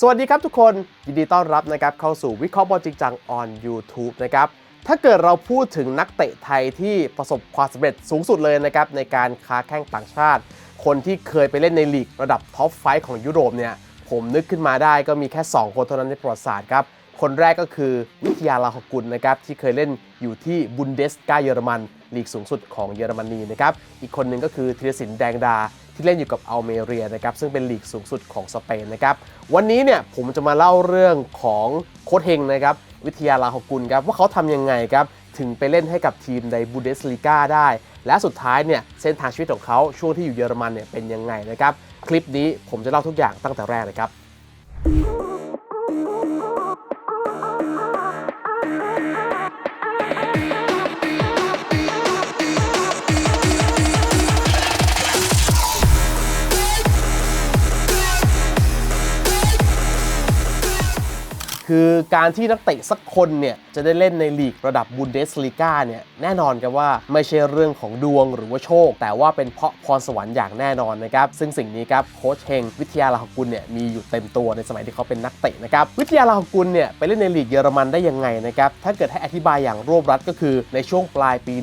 สวัสดีครับทุกคนยินดีต้อนรับนะครับเข้าสู่วิเคราะห์บอลจริงจัง on YouTube นะครับถ้าเกิดเราพูดถึงนักเตะไทยที่ประสบความสำเร็จสูงสุดเลยนะครับในการค้าแข้งต่างชาติ คนที่เคยไปเล่นในลีกระดับท็อปไฟของยุโรปเนี่ยผมนึกขึ้นมาได้ก็มีแค่ 2 คนเท่านั้นในประวัติศาสตร์ครับคนแรกก็คือวิทยาลาหกุลนะครับที่เคยเล่นอยู่ที่บุนเดสกาเยอรมันลีกสูงสุดของเยอรมนีนะครับอีกคนหนึ่งก็คือธีรศิลป์แดงดา ที่เล่นอยู่กับอัลเมเรียนะครับซึ่งเป็นลีกสูงสุดของสเปนนะครับวันนี้เนี่ยผมจะมาเล่าเรื่องของโค้ชเฮงนะครับวิทยาลาหกุลครับว่าเขาทำยังไงครับถึงไปเล่นให้กับทีมในบูเดสลีกาได้ และสุดท้ายเนี่ยเส้นทางชีวิตของเขาช่วงที่อยู่เยอรมันเนี่ยเป็นยังไงนะครับคลิปนี้ผมจะเล่าทุกอย่างตั้งแต่แรกเลยครับ คือการที่นักเตะสักคนเนี่ยจะได้เล่นในลีกระดับบุนเดสลีกาเนี่ยแน่นอนกันว่าไม่ใช่เรื่องของดวงหรือว่าโชค แต่ว่าเป็นเพราะพรสวรรค์อย่างแน่นอนนะครับซึ่งสิ่งนี้ครับโค้ชเฮงวิทยาลาหกุลเนี่ยมีอยู่เต็มตัวในสมัยที่เขาเป็นนักเตะนะครับวิทยาลาหกุลเนี่ยไปเล่นในลีกเยอรมันได้ยังไงนะครับถ้าเกิดให้อธิบายอย่างรวบรัดก็คือในช่วงปลายปี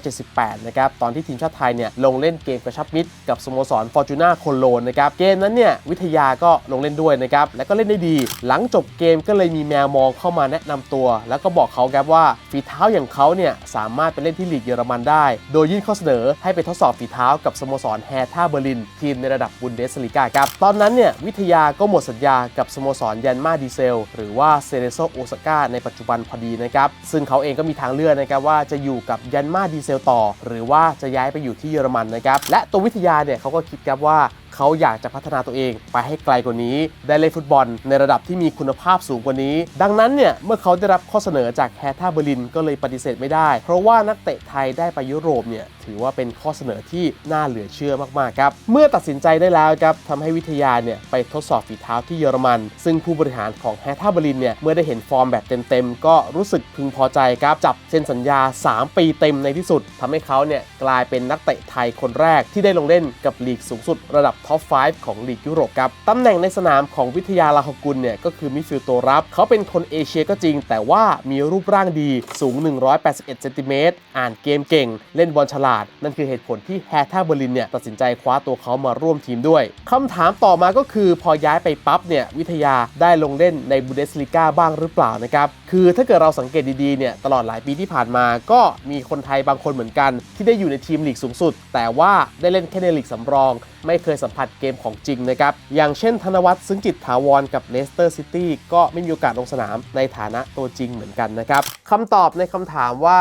1978 นะครับตอนที่ทีมชาติไทยเนี่ยลงเล่นเกมกระชับมิตรกับสโมสรฟอร์จูน่าโคโลนนะครับเกมนั้นเนี่ยวิทยาก็ลงเล่นด้วยนะครับและก็เล่นได้ดี หลังจบเกมก็เลยมีแมวมองเข้ามาแนะนำตัว แล้วก็บอกเขาครับว่าฝีเท้าอย่างเขาเนี่ยสามารถไปเล่นที่ลีกเยอรมันได้ โดยยื่นข้อเสนอให้ไปทดสอบฝีเท้ากับสโมสรแฮท่าเบอร์ลิน ทีมในระดับบุนเดสลีกาครับ ตอนนั้นเนี่ยวิทยาก็หมดสัญญากับสโมสรยันมาดีเซล หรือว่าเซเรโซโอซาก้าในปัจจุบันพอดีนะครับ ซึ่งเขาเองก็มีทางเลือกนะครับว่าจะอยู่กับยันมาดีเซลต่อ หรือว่าจะย้ายไปอยู่ที่เยอรมันนะครับและตัววิทยาเนี่ยเขาก็คิดครับว่า เขาอยากจะพัฒนาตัวเอง ไปให้ไกลกว่านี้ ได้เล่นฟุตบอล ในระดับที่มีคุณภาพสูงกว่านี้ ดังนั้นเนี่ยเมื่อเขาได้รับข้อเสนอจากแฮท่าเบอร์ลินก็เลยปฏิเสธไม่ได้ เพราะว่านักเตะไทยได้ไปยุโรปเนี่ยถือว่าเป็นข้อเสนอที่น่าเหลือเชื่อมากๆครับเมื่อตัดสินใจได้แล้วครับทำให้วิทยาเนี่ยไปทดสอบฝีเท้าที่เยอรมัน ซึ่งผู้บริหารของแฮท่าเบอร์ลินเนี่ยเมื่อได้เห็นฟอร์มแบบเต็มๆก็รู้สึกพึงพอใจครับจับเซ็นสัญญา 3 ปีเต็มในที่สุดทำให้เขาเนี่ยกลายเป็นนักเตะไทยคนแรกที่ได้ลงเล่นกับลีกสูงสุดระดับท็อป 5 ของลีกยุโรปครับตำแหน่งในสนามของวิทยาลาหกุลเนี่ยก็คือมิดฟิลด์ตัวรับ เขาเป็นคนเอเชียก็จริง แต่ว่ามีรูปร่างดีสูง 181เซนติเมตรอ่านเกมเก่ง เล่นบอลฉลาด นั่นคือเหตุผลที่แฮท่าเบอร์ลินเนี่ยตัดสินใจคว้าตัวเขามาร่วมทีมด้วยคำถามต่อมาก็คือพอย้ายไปปั๊บเนี่ยวิทยาได้ลงเล่นในบูเดสลีกาบ้างหรือเปล่านะครับคือถ้าเกิดเราสังเกตดีๆเนี่ยตลอดหลายปีที่ผ่านมา ก็มีคนไทยบางคนเหมือนกัน ที่ได้อยู่ในทีมลีกสูงสุด แต่ว่าได้เล่นแค่ในลีกสำรอง ไม่เคยสัมผัสเกมของจริงนะครับ อย่างเช่นธนวัฒน์ซึ้งจิตถาวรกับเลสเตอร์ซิตี้ก็ไม่มีโอกาสลงสนามในฐานะตัวจริงเหมือนกันนะครับคำตอบในคำถามว่า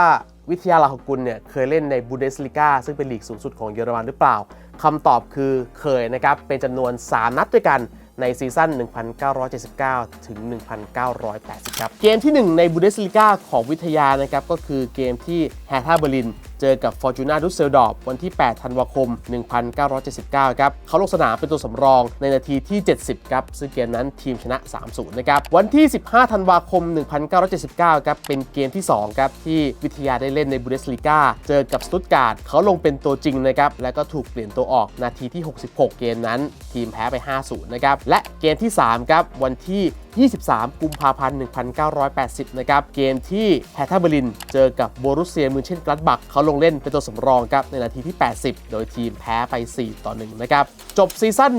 วิทยาลาหกุลเนี่ยเคยเล่นในบูเดสลิก้าซึ่งเป็นลีกสูงสุดของเยอรมันหรือเปล่าคำตอบคือเคยนะครับ เป็นจำนวน 3 นัดด้วยกันในซีซั่น 1979 ถึง 1980 ครับ เกมที่ 1 ในบูเดสลิก้าของวิทยานะครับ ก็คือเกมที่แฮท่าเบอร์ลินเจอกับฟอร์จูนาดุสเซลดอร์วันที่ 8 ธันวาคม 1979 ครับเขาลงสนามเป็นตัวสำรองในนาทีที่ 70 ครับ ซึ่งเกมนั้นทีมชนะ 3-0 นะครับ วันที่ 15 ธันวาคม 1979 ครับ เป็นเกมที่ 2 ครับ ที่วิทยาได้เล่นในบูเดสลิกาเจอกับสตุตการ์ดเขาลงเป็นตัวจริงนะครับ แล้วก็ถูกเปลี่ยนตัวออกนาทีที่ 66 เกมนั้น ทีมแพ้ไป 5-0 นะครับ และเกมที่ 3 ครับ วันที่23 กุมภาพันธ์ 1980 นะครับ เกมที่แฮท่าเบอร์ลิน เจอกับโบรุสเซียมือเช่นกลัดบักเขาลงเล่นเป็นตัวสำรองครับในนาทีที่ 80 โดยทีมแพ้ไป 4 ต่อ 1 นะครับ จบซีซั่น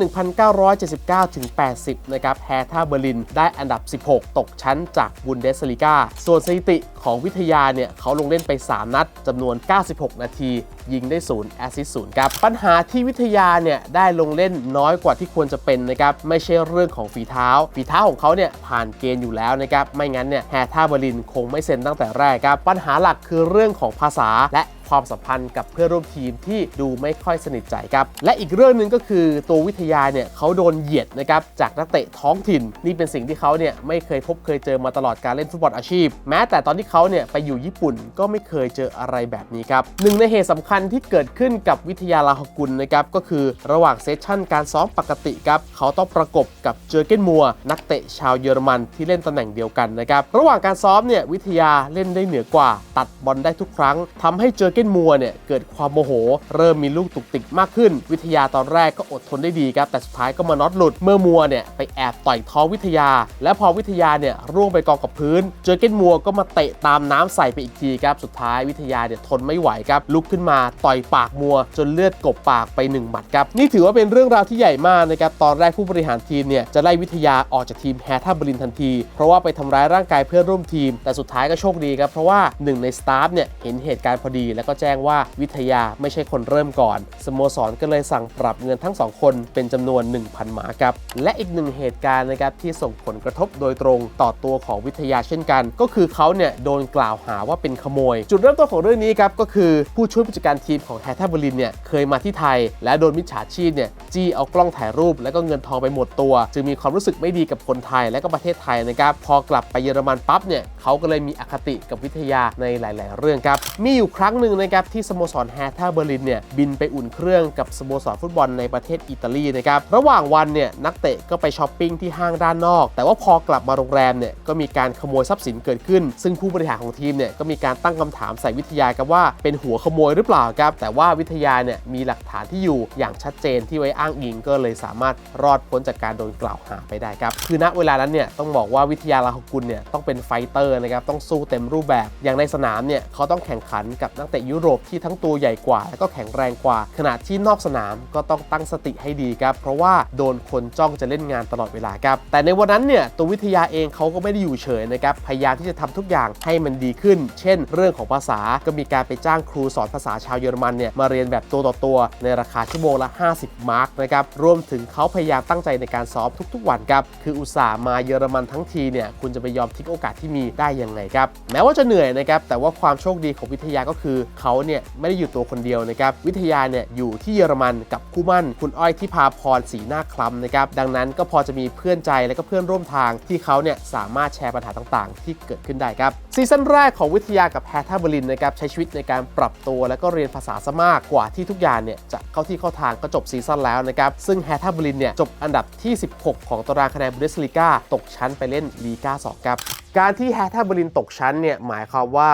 1979 ถึง 80 นะครับแฮท่าเบอร์ลินได้อันดับ 16 ตกชั้นจากบุนเดสลิกาส่วนสถิติของวิทยาเนี่ยเขาลงเล่นไป 3 นัดจำนวน 96 นาที ยิงได้ 0 แอสซิสต์0ครับ ปัญหาที่วิทยาเนี่ยได้ลงเล่นน้อยกว่าที่ควรจะเป็นนะครับไม่ใช่เรื่องของฝีเท้า ฝีเท้าของเขาเนี่ยผ่านเกณฑ์อยู่แล้วนะครับไม่งั้นเนี่ยแฮท่าเบอร์ลินคงไม่เซ็นตั้งแต่แรกครับปัญหาหลักคือเรื่องของภาษาและ ความสัมพันธ์กับเพื่อนร่วมทีมที่ดูไม่ค่อยสนิทใจครับ และอีกเรื่องหนึ่งก็คือตัววิทยาเนี่ยเขาโดนเหยียดนะครับจากนักเตะท้องถิ่น นี่เป็นสิ่งที่เขาเนี่ยไม่เคยพบเคยเจอมาตลอดการเล่นฟุตบอลอาชีพ แม้แต่ตอนที่เขาเนี่ยไปอยู่ญี่ปุ่นก็ไม่เคยเจออะไรแบบนี้ครับหนึ่งในเหตุสำคัญที่เกิดขึ้นกับวิทยาลาหกุลนะครับก็คือระหว่างเซสชั่นการซ้อมปกติครับเขาต้องประกบกับเจอเกนมัวนักเตะชาวเยอรมันที่เล่นตำแหน่งเดียวกันนะครับระหว่างการซ้อมเนี่ยวิทยาเล่นได้เหนือกว่า ตัดบอลได้ทุกครั้งทำให้เจอเกนมัวเนี่ยเกิดความโมโห เริ่มมีลูกตุกติกมากขึ้น วิทยาตอนแรกก็อดทนได้ดีครับ แต่สุดท้ายก็มาน็อตหลุด เมื่อมัวเนี่ยไปแอบต่อยท้องวิทยา และพอวิทยาเนี่ยร่วงไปกองกับพื้น เจอเกนมัวก็มาเตะตามน้ำใส่ไปอีกทีครับสุดท้ายวิทยาเนี่ยทนไม่ไหวครับลุกขึ้นมาต่อยปากมัว จนเลือดกบปากไปหนึ่งหมัดครับนี่ถือว่าเป็นเรื่องราวที่ใหญ่มากนะครับตอนแรกผู้บริหารทีมเนี่ยจะไล่วิทยาออกจากทีมแฮท่าบรินทันที เพราะว่าไปทำร้ายร่างกายเพื่อนร่วมทีม แต่สุดท้ายก็โชคดีครับเพราะว่าหนึ่งในสตาฟเนี่ยเห็นเหตุการณ์พอดีแลวก็แจ้งว่าวิทยาไม่ใช่คนเริ่มก่อน สโมสรก็เลยสั่งปรับเงินทั้งสองคนเป็นจำนวน 1,000 หมาครับ และอีกหนึ่งเหตุการณ์นะครับที่ส่งผลกระทบโดยตรงต่อตัวของวิทยาเช่นกัน ก็คือเขาเนี่ยโดนกล่าวหาว่าเป็นขโมย จุดเริ่มต้นของเรื่องนี้ครับก็คือผู้ช่วยผู้จัดการทีมของแฮท่าบรินเนี่ยเคยมาที่ไทย และโดนมิจฉาชีพเนี่ยจี้เอากล้องถ่ายรูป แล้วก็เงินทองไปหมดตัว จึงมีความรู้สึกไม่ดีกับคนไทยและก็ประเทศไทยนะครับพอกลับไปเยอรมันปั๊บเนี่ยเขาก็เลยมีอคติกับวิทยาในหลาย ๆ เรื่องครับมีอยู่ครั้งหนึ่งนะครับที่สโมสรแฮท่าเบอร์ลินเนี่ยบินไปอุ่นเครื่องกับสโมสรฟุตบอลในประเทศอิตาลีนะครับระหว่างวันเนี่ยนักเตะก็ไปช้อปปิ้งที่ห้างด้านนอก แต่ว่าพอกลับมาโรงแรมเนี่ยก็มีการขโมยทรัพย์สินเกิดขึ้น ซึ่งผู้บริหารของทีมเนี่ยก็มีการตั้งคำถามใส่วิทยาครับว่าเป็นหัวขโมยหรือเปล่าครับแต่ว่าวิทยาเนี่ยมีหลักฐานที่อยู่อย่างชัดเจนที่ไว้อ้างอิงก็เลยสามารถรอดพ้นจากการโดนกล่าวหาไปได้ครับคือณเวลานั้นเนี่ยต้องบอกว่าวิทยาลาหกุลเนี่ยต้องเป็นไฟเตอร์นะครับต้องสู้เต็มรูปแบบอย่างในสนามเนี่ยเขาต้องแข่งขันกับนักเตะยุโรปที่ทั้งตัวใหญ่กว่า และก็แข็งแรงกว่า ขณะที่นอกสนามก็ต้องตั้งสติให้ดีครับ เพราะว่าโดนคนจ้องจะเล่นงานตลอดเวลาครับ แต่ในวันนั้นเนี่ยตัววิทยาเองเขาก็ไม่ได้อยู่เฉยนะครับ พยายามที่จะทำทุกอย่างให้มันดีขึ้น เช่น เรื่องของภาษาก็มีการไปจ้างครูสอนภาษาชาวเยอรมันเนี่ยมาเรียนแบบตัวต่อตัวในราคาชั่วโมงละ 50 มาร์กนะครับรวมถึงเขาพยายามตั้งใจในการซ้อมทุกๆ วันครับคืออุตส่าห์มาเยอรมันทั้งทีเนี่ยคุณจะไปยอมทิ้งโอกาสที่มีได้ยังไงครับแม้ว่าจะเหนื่อยนะครับแต่ว่าความโชคดีของวิทยาก็คือเขาเนี่ยไม่ได้อยู่ตัวคนเดียวนะครับ วิทยาเนี่ยอยู่ที่เยอรมันกับคู่มั่น คุณอ้อยที่พาพรสีหน้าคล้ำนะครับ ดังนั้นก็พอจะมีเพื่อนใจและก็เพื่อนร่วมทางที่เขาเนี่ยสามารถแชร์ปัญหาต่าง ๆ ที่เกิดขึ้นได้ครับซีซั่นแรกของวิทยากับแฮท่าเบอร์ลินนะครับใช้ชีวิตในการปรับตัวและก็เรียนภาษาซะมากกว่าที่ทุกอย่างเนี่ยจะเข้าที่เข้าทางก็จบซีซั่นแล้วนะครับซึ่งแฮทาเบอร์ลินเนี่ยจบอันดับที่ 16 ของตารางคะแนนบุนเดสลีกาตกชั้นไปเล่นลีกา2ครับการที่แฮทาเบอร์ลินตกชั้นเนี่ยหมายความว่า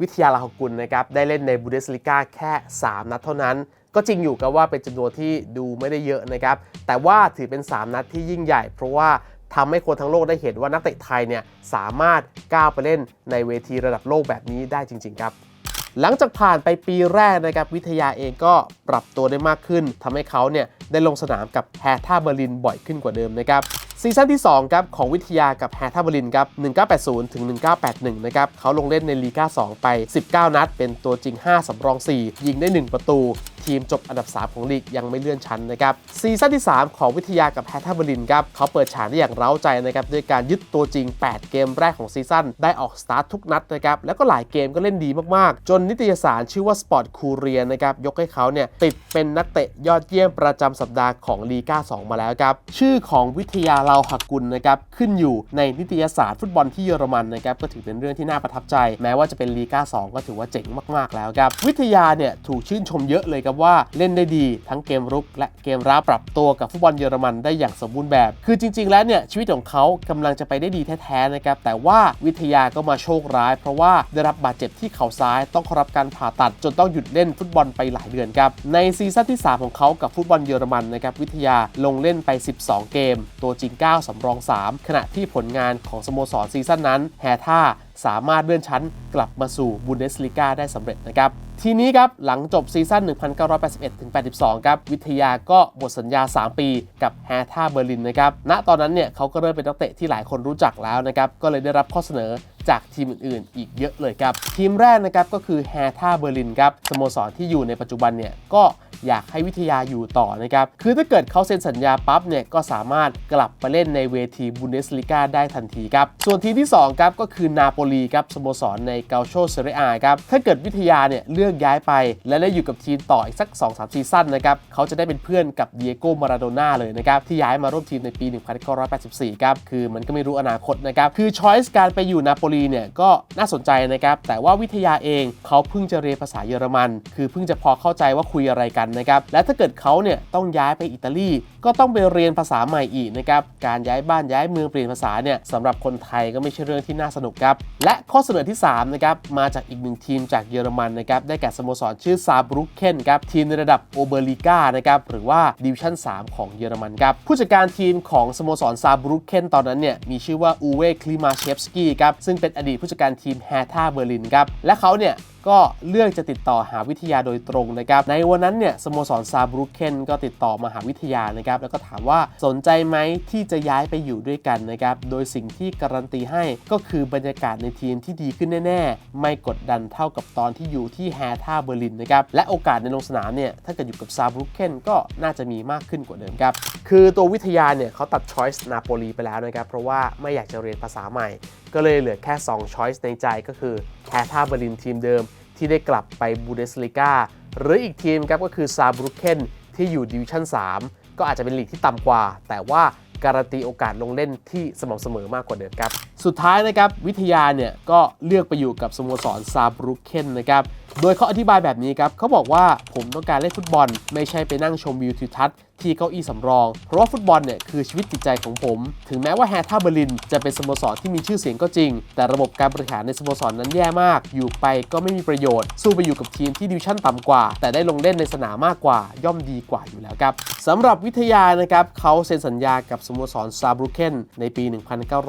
วิทยาลาหกุลนะครับได้เล่นในบูเดสลิก้าแค่ 3 นัดเท่านั้น ก็จริงอยู่กับว่าเป็นจำนวนที่ดูไม่ได้เยอะนะครับ แต่ว่าถือเป็น 3 นัดที่ยิ่งใหญ่ เพราะว่าทำให้คนทั้งโลกได้เห็นว่านักเตะไทยเนี่ยสามารถก้าวไปเล่นในเวทีระดับโลกแบบนี้ได้จริง ๆ ครับหลังจากผ่านไปปีแรกนะครับวิทยาเองก็ปรับตัวได้มากขึ้นทำให้เขาเนี่ยได้ลงสนามกับแฮท่าเบอร์ลินบ่อยขึ้นกว่าเดิมนะครับ ซีซั่นที่ 2 ครับ ของวิทยากับแฮท่าเบอร์ลินครับ 1980 ถึง 1981 นะครับเขาลงเล่นในลีกา 2 ไป 19 นัด เป็นตัวจริง 5 สำรอง 4 ยิงได้ 1 ประตู ทีมจบอันดับ 3 ของลีกยังไม่เลื่อนชั้นนะครับ ซีซั่นที่ 3 ของวิทยากับแฮท่าเบอร์ลินครับเขาเปิดฉากได้อย่างเร้าใจนะครับด้วยการยึดตัวจริง 8 เกมแรกของซีซั่นได้ออกสตาร์ททุกนัดนะครับแล้วก็หลายเกมก็เล่นดีมากๆ จนนิตยสารชื่อว่า Sport c o u r i e r นะครับยกให้เขาเนี่ยติดเป็นนักเตะยอดเยี่ยมประจำสัปดาห์ของลีกา 2 มาแล้วครับชื่อของวิทยาลาวหักกุลนะครับขึ้นอยู่ในนิตยสารฟุตบอลที่เยอรมันนะครับก็ถือเป็นเรื่องที่น่าประทับใจ แม้ว่าจะเป็นลีกา2 ก็ถือว่าเจ๋งมาก ๆ แล้วครับ วิทยาเนี่ยถูกชื่นชมเยอะเลยครับว่าเล่นได้ดีทั้งเกมรุก และเกมรับปรับตัวกับฟุตบอลเยอรมันได้อย่างสมบูรณ์แบบ คือจริง ๆ แล้วเนี่ยชีวิตของเขากำลังจะไปได้ดีแท้ ๆ นะครับแต่ว่าวิทยาก็มาโชคร้าย เพราะว่าได้รับบาดเจ็บที่เข่าซ้ายต้องข้ารับการผ่าตัดจนต้องหยุดเล่นฟุตบอลไปหลายเดือนครับในซีซั่นที่ 3 ของเขากับฟุตบอลเยอรมันนะครับวิทยาลงเล่นไป 12 เกม ตัวจริง9 สำรอง 3 ขณะที่ผลงานของสโมสรซีซั่นนั้น แฮท่าสามารถเลื่อนชั้นกลับมาสู่บุนเดสลิกาได้สำเร็จนะครับทีนี้ครับ หลังจบซีซั่น 1981-82 ครับ วิทยาก็หมดสัญญา 3 ปีกับแฮท่าเบอร์ลินนะครับ ณ ตอนนั้นเนี่ยเขาก็เริ่มเป็นนักเตะที่หลายคนรู้จักแล้วนะครับ ก็เลยได้รับข้อเสนอ จากทีมอื่นๆ อีกเยอะเลยครับ ทีมแรกนะครับก็คือแฮท่าเบอร์ลินครับสโมสรที่อยู่ในปัจจุบันเนี่ยก็อยากให้วิทยาอยู่ต่อนะครับ คือถ้าเกิดเขาเซ็นสัญญาปั๊บเนี่ยก็สามารถกลับไปเล่นในเวทีบุนเดสลิก้าได้ทันทีครับ ส่วนทีมที่2ครับก็คือนาโปลีครับสโมสรในเกาโชเซเรียครับ ถ้าเกิดวิทยาเนี่ยเลือกย้ายไป และได้อยู่กับทีมต่ออีกสัก 2-3 ซีซั่นนะครับ เขาจะได้เป็นเพื่อนกับเดียโกมาราโดน่าเลยนะครับ ที่ย้ายมาร่วมทีมในปี 1984 ครับ คือมันก็ไม่รู้อนาคตนะครับ คือช้อยส์การไปอยู่นาโปลีเนี่ยก็น่าสนใจนะครับ แต่ว่าวิทยาเองเขาเพิ่งจะเรียนภาษาเยอรมัน คือเพิ่งจะพอเข้าใจว่าคุยอะไรกันนะครับ และถ้าเกิดเขาเนี่ยต้องย้ายไปอิตาลี ก็ต้องไปเรียนภาษาใหม่อีกนะครับ การย้ายบ้านย้ายเมืองเปลี่ยนภาษาเนี่ยสำหรับคนไทยก็ไม่ใช่เรื่องที่น่าสนุกครับ และข้อเสนอที่3นะครับ มาจากอีกหนึ่งทีมจากเยอรมันนะครับ ได้แก่สโมสรชื่อซาบรุกเคนครับ ทีมในระดับโอเบอร์ลิก้านะครับ หรือว่าดิวิชั่น 3 ของเยอรมันครับ ผู้จัดการทีมของสโมสรซาบรุกเคนตอนนั้นเนี่ย มีชื่อว่าอูเวคลิมาเชฟสกี้ครับ ซึ่งเป็นอดีตผู้จัดการทีมแฮท่าเบอร์ลินครับและเขาเนี่ยก็เลือกจะติดต่อหาวิทยาโดยตรงนะครับ ในวันนั้นเนี่ยสโมสรซาบรุเคนก็ติดต่อมาหาวิทยานะครับ แล้วก็ถามว่าสนใจไหมที่จะย้ายไปอยู่ด้วยกันนะครับ โดยสิ่งที่การันตีให้ก็คือบรรยากาศในทีมที่ดีขึ้นแน่ ๆ ไม่กดดันเท่ากับตอนที่อยู่ที่แฮท่าเบอร์ลินนะครับ และโอกาสในลงสนามเนี่ยถ้าเกิดอยู่กับซาบรุเคนก็น่าจะมีมากขึ้นกว่าเดิมครับ คือตัววิทยาเนี่ยเขาตัดช้อยส์นาโปลีไปแล้วนะครับ เพราะว่าไม่อยากจะเรียนภาษาใหม่ ก็เลยเหลือแค่2ช้อยส์ในใจก็คือแฮท่าเบอร์ลินทีมเดิม ที่ได้กลับไปบูเดสลิกาหรืออีกทีมครับก็คือซาบรุเคนที่อยู่ดิวิชั่น 3 ก็อาจจะเป็นลีกที่ต่ำกว่า แต่ว่าการันตีโอกาสลงเล่นที่สม่ำเสมอมากกว่าเดิมครับ สุดท้ายนะครับวิทยาเนี่ยก็เลือกไปอยู่กับสโมสรซาบรุเคนนะครับโดยเขาอธิบายแบบนี้ครับเขาบอกว่าผมต้องการเล่นฟุตบอล ไม่ใช่ไปนั่งชมวิวทิวทัศน์ ที่เก้าอี้สำรอง เพราะว่าฟุตบอลเนี่ยคือชีวิตจิตใจของผม ถึงแม้ว่าแฮท่าเบอร์ลินจะเป็นสโมสรที่มีชื่อเสียงก็จริง แต่ระบบการบริหารในสโมสรนั้นแย่มาก อยู่ไปก็ไม่มีประโยชน์ สู้ไปอยู่กับทีมที่ดิวชั่นต่ำกว่า แต่ได้ลงเล่นในสนามมากกว่า ย่อมดีกว่าอยู่แล้วครับสำหรับวิทยานะครับเขาเซ็นสัญญากับสโมสรซาบรุเคนในปี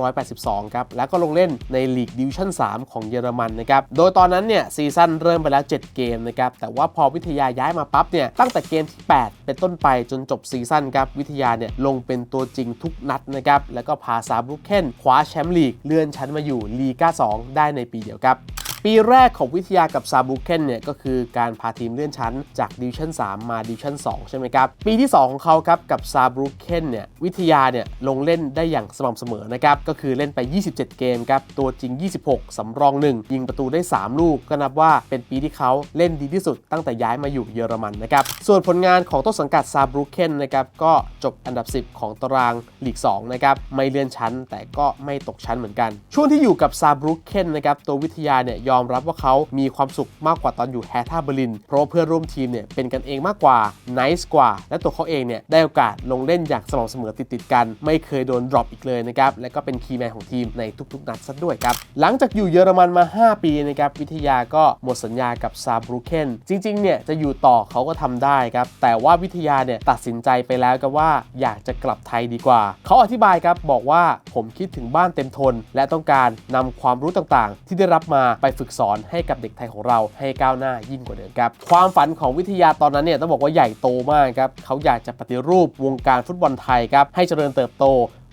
1982 ครับ แล้วก็ลงเล่นในลีกดิวชั่น 3 ของเยอรมันนะครับ โดยตอนนั้นเนี่ยซีซั่นเริ่มไปแล้ว 7 เกมนะครับ แต่ว่าพอวิทยาย้ายมาปั๊บเนี่ย ตั้งแต่เกมที่ 8 เป็นต้นไปจนจบซีซั่นครับวิทยาเนี่ยลงเป็นตัวจริงทุกนัดนะครับแล้วก็พาซาบุเคนคว้าแชมป์ลีกเลื่อนชั้นมาอยู่ลีก้า2ได้ในปีเดียวครับ ปีแรกของวิทยากับซาบูเคนเนี่ยก็คือการพาทีมเลื่อนชั้นจากดิวชั่น 3 มาดิวชั่น 2 ใช่ไหมครับ ปีที่ 2 ของเขาครับกับซาบูเคนเนี่ยวิทยาเนี่ยลงเล่นได้อย่างสม่ำเสมอนะครับ ก็คือเล่นไป 27 เกมครับ ตัวจริง 26 สำรอง 1 ยิงประตูได้ 3 ลูก ก็นับว่าเป็นปีที่เขาเล่นดีที่สุดตั้งแต่ย้ายมาอยู่เยอรมันนะครับ ส่วนผลงานของต้นสังกัดซาบูเคนนะครับก็จบอันดับ 10 ของตารางลีก2นะครับไม่เลื่อนชั้น แต่ก็ไม่ตกชั้นเหมือนกัน ช่วงที่อยู่กับซาบรุกเคนนะครับตัววิทยาเนี่ยยอมรับว่าเขามีความสุขมากกว่าตอนอยู่แฮท่าเบอร์ลิน เพราะเพื่อนร่วมทีมเนี่ยเป็นกันเองมากกว่า n i c e กว่า และตัวเขาเองเนี่ยได้โอกาสลงเล่นอย่างสม่ำเสมอติดๆกัน ไม่เคยโดนดรอปอีกเลยนะครับและก็เป็นคีย์แมนของทีมในทุกๆ นัดซะด้วยครับหลังจากอยู่เยอรมันมา 5 ปีนะครับวิทยาก็หมดสัญญากับซาบรุเคนจริงๆเนี่ยจะอยู่ต่อเขาก็ทำได้ครับแต่ว่าวิทยาเนี่ยตัดสินใจไปแล้วกับว่าอยากจะกลับไทยดีกว่า เขาอธิบายครับบอกว่าผมคิดถึงบ้านเต็มทน และต้องการนำความรู้ต่างๆ ที่ได้รับมาไปฝึกสอนให้กับเด็กไทยของเราให้ก้าวหน้ายิ่งกว่าเดิมครับ ความฝันของวิทยาตอนนั้นเนี่ยต้องบอกว่าใหญ่โตมากครับเขาอยากจะปฏิรูปวงการฟุตบอลไทยครับให้เจริญเติบโต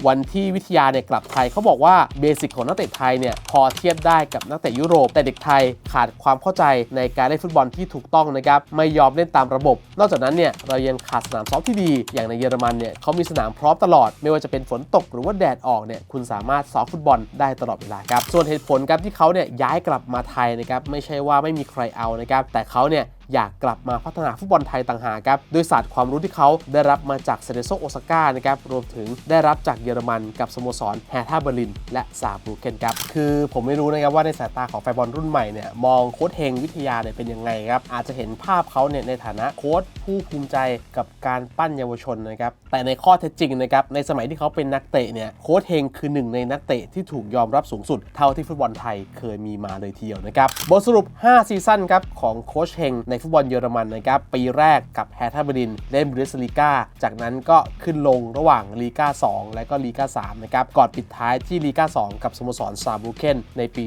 วันที่วิทยาเนี่ยกลับไทยเขาบอกว่าเบสิกของนักเตะไทยเนี่ยพอเทียบได้กับนักเตะยุโรปแต่เด็กไทยขาดความเข้าใจในการเล่นฟุตบอลที่ถูกต้องนะครับไม่ยอมเล่นตามระบบ นอกจากนั้นเนี่ยเรายังขาดสนามซ้อมที่ดี อย่างในเยอรมันเนี่ยเขามีสนามพร้อมตลอด ไม่ว่าจะเป็นฝนตกหรือว่าแดดออกเนี่ยคุณสามารถซ้อมฟุตบอลได้ตลอดเวลาครับส่วนเหตุผลครับที่เขาเนี่ยย้ายกลับมาไทยนะครับไม่ใช่ว่าไม่มีใครเอานะครับแต่เขาเนี่ย อยากกลับมาพัฒนาฟุตบอลไทยต่างหากครับด้วยศาสตร์ความรู้ที่เขาได้รับมาจากเซเดโซโอซาก้านะครับรวมถึงได้รับจากเยอรมันกับสโมสรแฮท่าเบอร์ลิน และซาบรูเคนครับคือผมไม่รู้นะครับว่าในสายตาของแฟนบอลรุ่นใหม่เนี่ยมองโค้ชเฮงวิทยาเนี่ยเป็นยังไงครับอาจจะเห็นภาพเขาเนี่ยในฐานะโค้ชผู้ภูมิใจกับการปั้นเยาวชนนะครับแต่ในข้อเท็จจริงนะครับในสมัยที่เขาเป็นนักเตะเนี่ยโค้ชเฮงคือหนึ่งในนักเตะที่ถูกยอมรับสูงสุด เท่าที่ฟุตบอลไทยเคยมีมาเลยทีเดียวนะครับบทสรุป 5 ซีซั่นครับของโค้ชเฮงในฟุตบอลเยอรมันนะครับปีแรกกับแฮท่าเบอร์ลินเล่นบูเดสลีกาจากนั้นก็ขึ้นลงระหว่างลีกา2 และก็ลีกา3นะครับก่อนปิดท้ายที่ลีกา2 กับสโมสรซาบูเคนในปี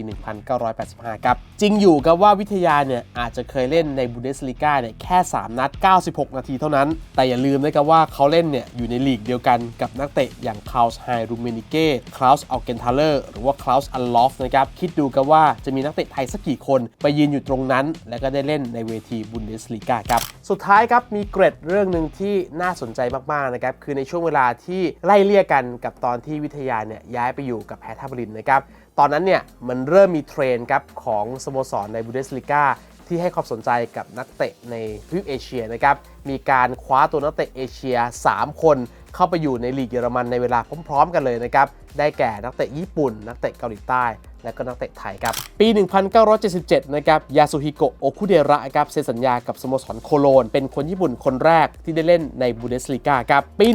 1985 ครับ จริงอยู่กับว่าวิทยาเนี่ยอาจจะเคยเล่นในบูเดสลีกาเนี่ยแค่ 3 นัด 96 นาทีเท่านั้น แต่อย่าลืมนะครับว่าเขาเล่นเนี่ยอยู่ในลีกเดียวกันกับนักเตะอย่างคลาสไฮรูเมนิเก้คลาสอัลเกนทาเลอร์หรือว่าคลาสอัลลอฟนะครับคิดดูกันว่าจะมีนักเตะไทยสักกี่คนไปยืนอยู่ตรงนั้น และก็ได้เล่นในเวทีบุนเดสลีกาครับ สุดท้ายครับมีเกร็ดเรื่องหนึ่งที่น่าสนใจมาก ๆ นะครับ คือในช่วงเวลาที่ไล่เลี่ยกันกับตอนที่วิทยาเนี่ยย้ายไปอยู่กับแพทาบรินนะครับ ตอนนั้นเนี่ยมันเริ่มมีเทรนครับของสโมสรในบูเดสลีกาที่ให้ความสนใจกับนักเตะในทวีปเอเชียนะครับ มีการคว้าตัวนักเตะเอเชีย 3 คนเข้าไปอยู่ในลีกเยอรมันในเวลาพร้อม ๆ กันเลยนะครับ ได้แก่นักเตะญี่ปุ่น นักเตะเกาหลีใต้ และก็นักเตะไทยครับ ปี 1977 นะครับ ยาสุฮิโกะ โอคุเดระครับเซ็นสัญญากับสโมสรโคโลน เป็นคนญี่ปุ่นคนแรกที่ได้เล่นในบูเดสลีกาครับ ปี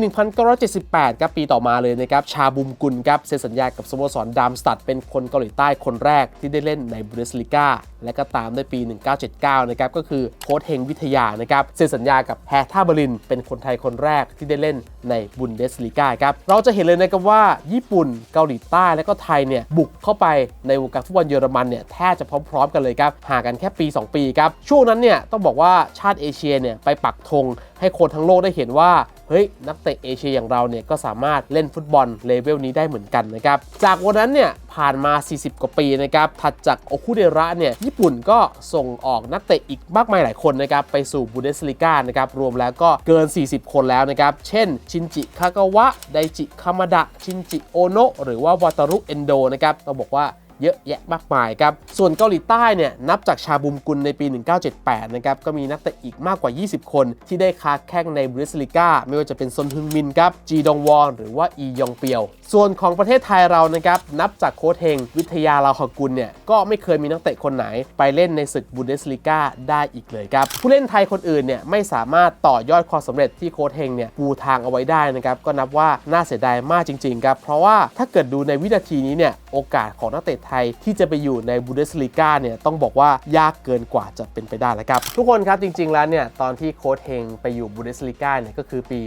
1978 ครับ ปีต่อมาเลยนะครับ ชาบุมกุลครับเซ็นสัญญากับสโมสรดามสตัด เป็นคนเกาหลีใต้คนแรกที่ได้เล่นในบูเดสลีกาและก็ตามด้วยปี 1979 นะครับ ก็คือโค้ชเฮงวิทยา นะครับ เซ็นสัญญากับแฮท่าเบร์ลิน เป็นคนไทยคนแรกที่ได้เล่นในบุนเดสลีกาครับ เราจะเห็นเลยนะครับว่าญี่ปุ่น เกาหลีใต้ และก็ไทยเนี่ยบุกเข้าไปในวงการฟุตบอลเยอรมันเนี่ยแทบจะพร้อมๆกันเลยครับห่างกันแค่ปี 2 ปีครับช่วงนั้นเนี่ยต้องบอกว่าชาติเอเชียเนี่ยไปปักธงให้คนทั้งโลกได้เห็นว่าเฮ้ยนักเตะเอเชียอย่างเราเนี่ยก็สามารถเล่นฟุตบอลเลเวลนี้ได้เหมือนกันนะครับจากวันนั้นเนี่ยผ่านมา 40 กว่าปีนะครับถัดจากโอคุเดระเนี่ยญี่ปุ่นก็ส่งออกนักเตะอีกมากมายหลายคนนะครับไปสู่บูเดสลิก้านะครับรวมแล้วก็เกิน 40 คนแล้วนะครับ เช่น ชินจิ คากาวะ ไดจิ คามาดะ ชินจิ โอโนะหรือว่าวาตารุ เอนโดนะครับต้องบอกว่า เยอะแยะมากมายครับ ส่วนเกาหลีใต้เนี่ยนับจากชาบุมกุลในปี 1978 นะครับก็มีนักเตะอีกมากกว่า 20 คน ที่ได้ค้าแข้งในบุริสลิก้าไม่ว่าจะเป็นซนฮึงมินครับจีดองวอนหรือว่าอียองเปียว ส่วนของประเทศไทยเรานะครับนับจากโค้ชเฮงวิทยาลาหกุลเนี่ยก็ไม่เคยมีนักเตะคนไหน ไปเล่นในศึกบุนเดสลิก้าได้อีกเลยครับผู้เล่นไทยคนอื่นเนี่ยไม่สามารถต่อยอดความสำเร็จที่โค้ชเฮงเนี่ยปูทางเอาไว้ได้นะครับก็นับว่าน่าเสียดายมากจริงๆครับเพราะว่าถ้าเกิดดูในวินาทีนี้เนี่ย โอกาสของนักเตะไทยที่จะไปอยู่ในบูเดสลีกาเนี่ยต้องบอกว่ายากเกินกว่าจะเป็นไปได้แล้วครับ ทุกคนครับจริง ๆ แล้วเนี่ยตอนที่โค้ชเฮงไปอยู่บูเดสลีกาเนี่ยก็คือปี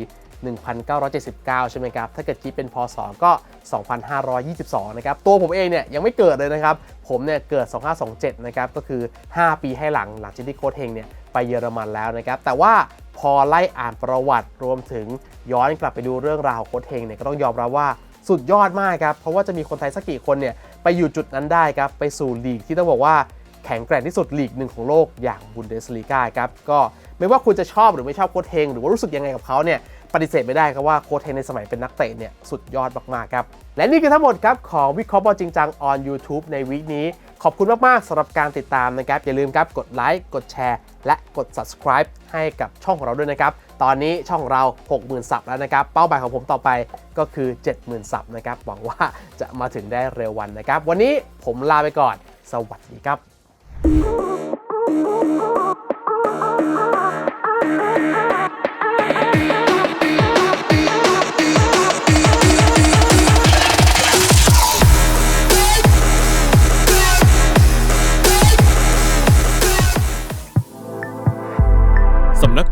1979 ใช่ไหมครับ ถ้าเกิดคิดเป็นพศก็ 2522 นะครับ ตัวผมเองเนี่ยยังไม่เกิดเลยนะครับ ผมเนี่ยเกิด 2527 นะครับ ก็คือ 5 ปีให้หลังหลังจากที่โค้ชเฮงเนี่ยไปเยอรมันแล้วนะครับ แต่ว่าพอไล่อ่านประวัติรวมถึงย้อนกลับไปดูเรื่องราวโค้ชเฮงเนี่ยก็ต้องยอมรับว่า สุดยอดมากครับ เพราะว่าจะมีคนไทยสักกี่คนเนี่ยไปอยู่จุดนั้นได้ครับ ไปสู่ลีกที่ต้องบอกว่าแข็งแกร่งที่สุดลีกหนึ่งของโลกอย่างบุนเดสลีกาครับก็ไม่ว่าคุณจะชอบหรือไม่ชอบโค้ชเฮงหรือว่ารู้สึกยังไงกับเขาเนี่ยปฏิเสธไม่ได้ครับว่าโค้ชเฮงในสมัยเป็นนักเตะเนี่ยสุดยอดมากๆครับ และนี่คือทั้งหมดครับของวิเคราะห์บอลจริงจัง on YouTube ในวีคนี้ ขอบคุณมากๆสำหรับการติดตามนะครับ อย่าลืมครับกดไลค์กดแชร์ และกด subscribe ให้กับช่องของเราด้วยนะครับ ตอนนี้ช่องเรา 60,000 ซับแล้วนะครับ เป้าหมายของผมต่อไปก็คือ 70,000 ซับนะครับ หวังว่าจะมาถึงได้เร็ววันนะครับ วันนี้ผมลาไปก่อน สวัสดีครับ